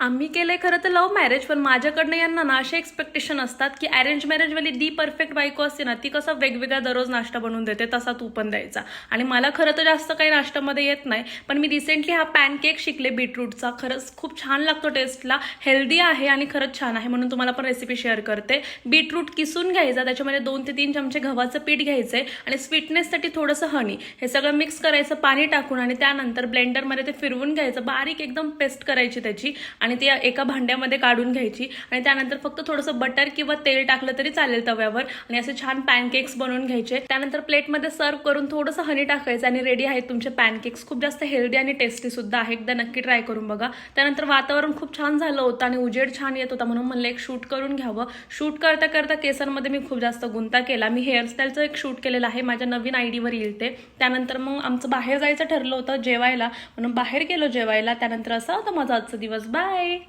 आम्ही केलंय खरं तर लव्ह मॅरेज पण माझ्याकडनं यांना ना असे एक्सपेक्टेशन असतात की अरेंज मॅरेजवाली दी परफेक्ट बायको असते ना ती कसं वेगवेगळा दररोज नाश्ता बनवून देते तसा तू पण द्यायचा. आणि मला खरं तर जास्त काही नाश्त्यामध्ये येत नाही पण मी रिसेंटली हा पॅनकेक शिकले बीटरूटचा खरंच खूप छान लागतो टेस्टला हेल्दी आहे आणि खरंच छान आहे म्हणून तुम्हाला पण रेसिपी शेअर करते. बीटरूट किसून घ्यायचा त्याच्यामध्ये दोन ते तीन चमचे गव्हाचं पीठ घ्यायचं आहे आणि स्वीटनेससाठी थोडंसं हनी हे सगळं मिक्स करायचं पाणी टाकून आणि त्यानंतर ब्लेंडरमध्ये ते फिरवून घ्यायचं. बारीक एकदम पेस्ट करायची त्याची आणि आणि ती एका भांड्यामध्ये काढून घ्यायची आणि त्यानंतर फक्त थोडंसं बटर किंवा तेल टाकलं तरी चालेल तव्यावर आणि असे छान पॅनकेक्स बनवून घ्यायचे. त्यानंतर प्लेटमध्ये सर्व करून थोडंसं हनी टाकायचं आणि रेडी आहेत तुमचे पॅनकेक्स. खूप जास्त हेल्दी आणि टेस्टी सुद्धा आहे. एकदा नक्की ट्राय करून बघा. त्यानंतर वातावरण खूप छान झालं होतं आणि उजेड छान येत होता म्हणून म्हणलं एक शूट करून घ्यावं. शूट करता करता केसांमध्ये मी खूप जास्त गुंता केला. मी हेअरस्टाईलचं एक शूट केलेलं आहे. माझ्या नवीन आय डीवर येईल ते. त्यानंतर मग आमचं बाहेर जायचं ठरलं होतं जेवायला. म्हणून बाहेर गेलो जेवायला. त्यानंतर असा होता माझा आजचा दिवस. Bye Bye.